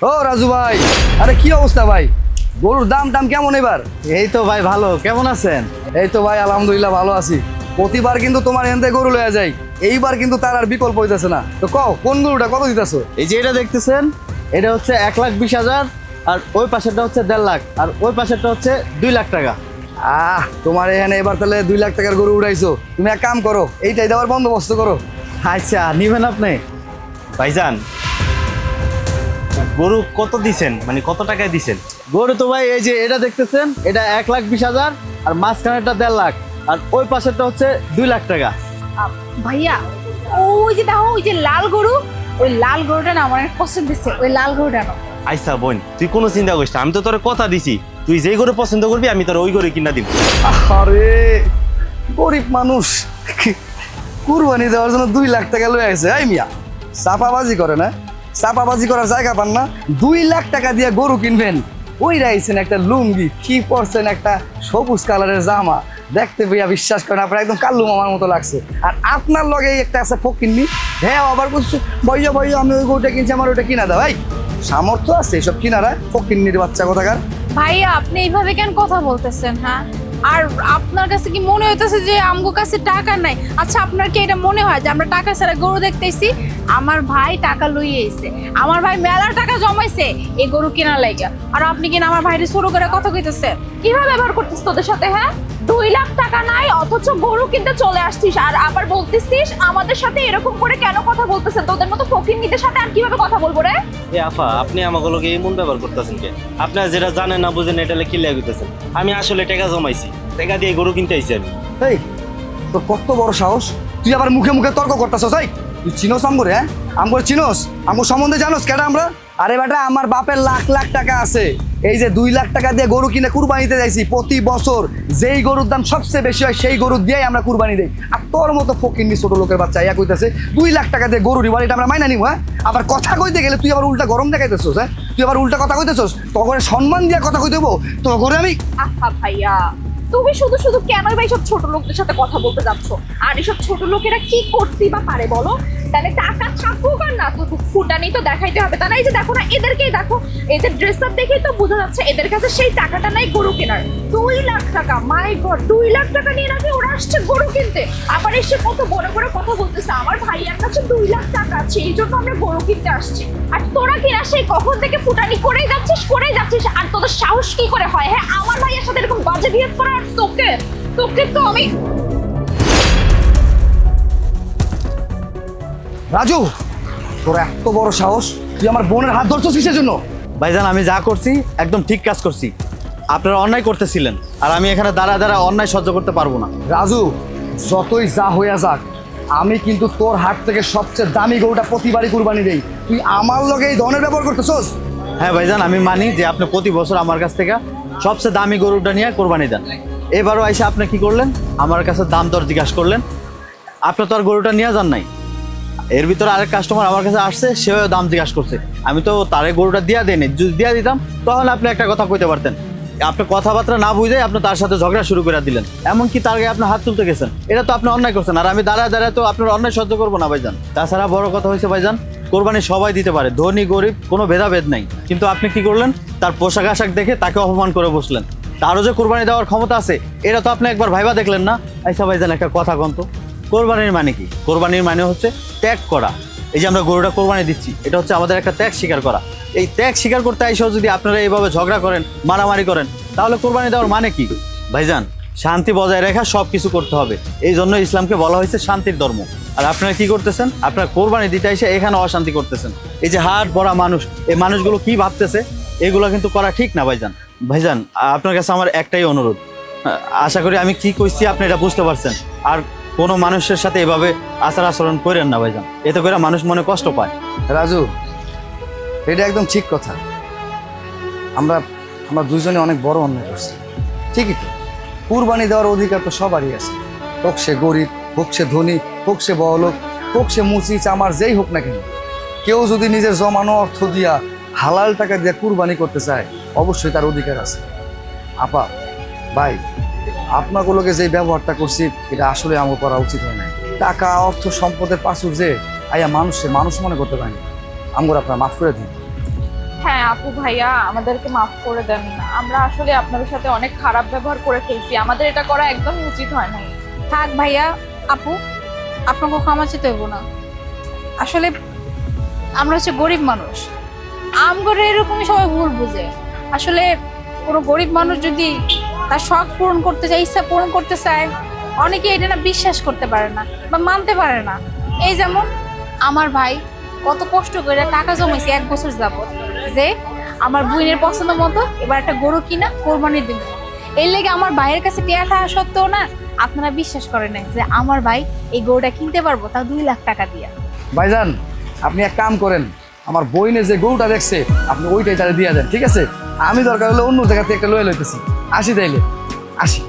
ও রাজু ভাই আরে কি অবস্থা ভাই? গরুর দাম টাম কেমন এবার? এই তো ভাই ভালো কেমন আছেন? এই তো ভাই আলহামদুলিল্লাহ ভালো আছি। প্রতিবার কিন্তু তোমার এনতে গরু লয়ে যাই এইবার কিন্তু তার আর বিকল্প হইতেছে না। তো কও কোন গরুটা কত দিতেছো? এই যে এটা দেখতেছেন এটা হচ্ছে এক লাখ বিশ হাজার আর ওই পাশেরটা হচ্ছে দেড় লাখ আর ওই পাশেরটা হচ্ছে দুই লাখ টাকা। আহ তোমার এখানে এবার তাহলে দুই লাখ টাকার গরু উড়াইছো। তুমি এক কাম করো এইটাই দেওয়ার বন্দোবস্ত করো। আচ্ছা নিবেন আপনি? ভাইজান গরু কত দিছেন? মানে কত টাকায় দিছেন? গরু তো ভাই এই যে এটা দেখতেছেন এটা এক লাখ বিশ হাজার আর মাঝখানেরটা দেড় লাখ। আর ওই পাশেরটা হচ্ছে দুই লাখ টাকা। ভাইয়া ওই যে দেখো ওই যে লাল গরু ওই লাল গরুটা না আমার পছন্দ দিচ্ছে ওই লাল গরুটা না। আইসা বোন তুই কোনো চিন্তা করিস না আমি তো তোর কথা দিছি। তুই যেই গরু পছন্দ করবি আমি তোর ওই গরু কিনা দিব। আরে গরিব মানুষ। কুরবানি দেওয়ার জন্য দুই লাখ টাকা লয়ে আছে এই মিয়া চাপাবাজি করে না? চাপাবাজি করার জায়গা পান না। দুই লাখ টাকা দিয়ে গরু কিনবেন। ওই রাইছেন একটা লুঙ্গি, কি পরছেন একটা সবুজ কালারের জামা। দেখতে পেয়ে বিশ্বাস করেন, আপনার একদম কাল্লু মামার মতো লাগছে। আর আপনার লগে একটা আছে ফকিন্নি হ্যাঁ আবার বলছে, ভাইয়া ভাইয়া, আমি ওই গরুটা কিনছি, আমার ওটা কিনা দাও। ভাই সামর্থ্য আছে এসব কিনারা ফকিন্নির বাচ্চা কোথাকার? ভাইয়া, আপনি এইভাবে কেন কথা বলতেছেন হ্যাঁ? আর আপনার কাছে কি মনে হইতেছে যে আমগো কাছে টাকা নাই? আচ্ছা আপনার কি এটা মনে হয় যে আমরা টাকা ছাড়া গরু দেখতেছি? আমার ভাই টাকা লইয়ে এসে আমার ভাই মেলার টাকা জমাইছে এই গরু কেনার লাইগা। আর আপনি কিনা আমার ভাইরে শুরু করে কথা কইতেছে কীভাবে ব্যবহার করতেছিস তোদের সাথে হ্যাঁ? দুই লাখ টাকা নাই, অথচ গরু কিনতে চলে আসছিস। আর আবার বলতেছিস, আমাদের সাথে এরকম করে কেন কথা বলতেছেন? তোদের মতো ফকির সাথে আর কীভাবে কথা বলব রে? এ আফা, আপনি আমাকে লোকে এমন ব্যবহার করতেছেন কে? আপনারা যেটা জানেন না বুঝেন, এটা কি লাগিতেছেন আমি আসলে টাকা জমাইছি, টাকা দিয়ে গরু কিনতে আইছি আমি। এই তোর কত বড় সাহস? তুই আবার মুখে মুখে তর্ক করতেছ তাই তুই চিনোস আমগরে হ্যাঁ? আমগর চিনোস? আমগর সম্বন্ধে জানোস কেন আমরা? আরে বেটা, আমার বাপের লাখ লাখ টাকা আছে। এই যে দুই লাখ টাকা দিয়ে গরু কিনে কুরবানিতে যাইছি প্রতি বছর, যেই গরুর দাম সবচেয়ে বেশি হয় সেই গরু দিয়েই আমরা কুরবানি দেই। আর তোর মতো ফকিন্নি ছোট লোকের বাচ্চা, ইয়া কইতেছে, দুই লাখ টাকা দিয়ে গরু নিবার এটা আমরা মাইনা নিব হ্যাঁ? আবার কথা কইতে গেলে তুই আবার উল্টা গরম দেখাইতেছস হ্যাঁ? তুই আবার উল্টা কথা কইতেছস, তখন সম্মান দিয়ে কথা কই দেবো তখন আমি আহা ভাইয়া, তুমি শুধু শুধু কেন ভাই সব ছোট লোকদের সাথে কথা বলতে যাচ্ছ? আর এসব ছোট লোকেরা কি করতে বা পারে বলো? তাহলে টাকা থাকুক আর না থাকুক, ফুটানি তো দেখাইতে হবে। তা না এই যে দেখো না, এদেরকেই দেখো যে ড্রেস আপ দেখেই তো বোঝা যাচ্ছে এদের কাছে সেই টাকাটা নাই গরু কেনার। দুই লাখ টাকা, মাই গড, দুই লাখ টাকা নিয়ে নাকি ওরা আসছে গরু কিনতে। আবার এসে কত বড় বড় কথা বলতেছে, আমার ভাইয়ার কাছে দুই লাখ টাকা আছে, এই জন্য আমরা গরু কিনতে আসছি। আর তোরা কিনা সেই কখন থেকে ফুটানি করেই যাচ্ছিস করেই যাচ্ছিস? আর তোদের সাহস কি করে হয়? হ্যাঁ আমার ভাইয়ের সাথে এরকম বাজে বিহেভ করার তোকে তোকে তো আমি রাজু তোর এত বড় সাহস তুই আমার বোনের হাত ধরছিস কিসের জন্য ভাইজান আমি যা করছি একদম ঠিক কাজ করছি। আপনারা অন্যায় করতেছিলেন আর আমি এখানে দাঁড়া দাঁড়া অন্যায় সহ্য করতে পারব না। রাজু যতই যা হইয়া যাক আমি কিন্তু তোর হাট থেকে সবচেয়ে দামি গরুটা প্রতিবারই কুরবানি দেই। তুই আমার লগে এই ধরনের ব্যবহার করতেছস? হ্যাঁ ভাইজান আমি মানি যে আপনি প্রতি বছর আমার কাছ থেকে সবচেয়ে দামি গরুটা নিয়ে কোরবানি দেন। এবারও এসে আপনি কি করলেন? আমার কাছে দাম দর জিজ্ঞাসা করলেন। আপনি তো আর গরুটা নিয়ে যান নাই। এর ভিতরে আরেক কাস্টমার আমার কাছে আসছে, সেও দাম জিজ্ঞাসা করছে। আমি তো তারে গরুটা দিয়া দেয়নি যদি দিয়া দিতাম, তখন আপনি একটা কথা কইতে পারতেন। আপনি কথাবার্তা না বুঝে আপনি তার সাথে ঝগড়া শুরু করে দিলেন। এমনকি তার গায়ে আপনি হাত তুলতে গেছেন। এটা তো আপনি অন্যায় করছেন, আর আমি দাঁড়ায় দাঁড়ায় তো আপনার অন্যায় সহ্য করব না, ভাইজান। তাছাড়া বড় কথা হয়েছে, ভাইজান, কোরবানি সবাই দিতে পারে, ধনী, গরিব, কোনো ভেদাভেদ নাই। কিন্তু আপনি কি করলেন? তার পোশাক আশাক দেখে তাকে অপমান করে বসলেন। তারও যে কোরবানি দেওয়ার ক্ষমতা আছে, এটা তো আপনি একবার ভাইবা দেখলেন না। আইসা ভাইজান, একটা কথা কন্ত কোরবানির মানে কি? কোরবানির মানে হচ্ছে ত্যাগ করা। এই যে আমরা গরুটা কোরবানি দিচ্ছি, এটা হচ্ছে আমাদের একটা ত্যাগ স্বীকার করা। এই ত্যাগ স্বীকার করতে আইসেও যদি আপনারা এইভাবে ঝগড়া করেন, মারামারি করেন, তাহলে কোরবানি দেওয়ার মানে কি? ভাইজান, শান্তি বজায় রেখা সব কিছু করতে হবে। এই জন্য ইসলামকে বলা হয়েছে শান্তির ধর্ম। আর আপনারা কি করতেছেন? আপনারা কোরবানি দিতে এসে এখানে অশান্তি করতেছেন। এই যে হাট বড়া মানুষ, এই মানুষগুলো কি ভাবতেছে? এগুলো কিন্তু করা ঠিক না, ভাইজান। ভাইজান, আপনার কাছে আমার একটাই অনুরোধ। আশা করি আমি কি কইছি আপনি এটা বুঝতে পারছেন। আর কোনো মানুষের সাথে এভাবে আচার আচরণ করেন না ভাইজান। এতে করে মানুষ মনে কষ্ট পায়। রাজু, এটা একদম ঠিক কথা। আমরা আমরা দুজনে অনেক বড় অন্যায় করছি। ঠিকই তো। কুরবানি দেওয়ার অধিকার তো সবারই আছে। হোক সে গরিব, হোক সে ধনী, হোক সে বহলোক হোক সে মুচি চামার যেই হোক না কেন। কেউ যদি নিজের জমানো অর্থ দিয়া হালাল টাকা দিয়ে কুরবানি করতে চায়, অবশ্যই তার অধিকার আছে। আপা, ভাই আপনাগুলোকে যে ব্যবহারটা করছি এটা আসলে আমার করা উচিত হয় না টাকা অর্থ সম্পদের পাশুর যে আইয়া মানুষে মানুষ মনে করতে পারেনি আমগর আপনার মাফ করে দিন। হ্যাঁ আপু ভাইয়া আমাদেরকে মাফ করে দেন। আমরা আসলে আপনাদের সাথে অনেক খারাপ ব্যবহার করে ফেলছি। আমাদের এটা করা একদম উচিত হয় নাই। থাক ভাইয়া আপু আপনাকে ক্ষমা চেতে হইব না। আসলে আমরা হচ্ছে গরিব মানুষ। আমগরে এরকমই সবাই ভুল বুঝে। আসলে কোনো গরিব মানুষ যদি তার শখ পূরণ করতে চায়, ইচ্ছা পূরণ করতে চায়। অনেকে এটা না বিশ্বাস করতে পারে না বা মানতে পারে না। এই যেমন আমার ভাই কত কষ্ট করে টাকা জমাইছে এক বছর যাবত যে আমার বোনের পছন্দ মতো এবার একটা গরু কিনা কোরবানি দিন। এই লেগে আমার ভাইয়ের কাছে টিয়া থাকা সত্ত্বেও না আপনারা বিশ্বাস করেন না যে আমার ভাই এই গরুটা কিনতে পারব তা দুই লাখ টাকা দিয়ে। ভাইজান, আপনি এক কাম করেন, আমার বইনে যে গরুটা দেখছে, আপনি ওইটাই তাহলে দিয়ে দেন, ঠিক আছে? আমি দরকার হলে অন্য জায়গাতে একটা লয়ে লইতেছি। আসি তাইলে। আসি।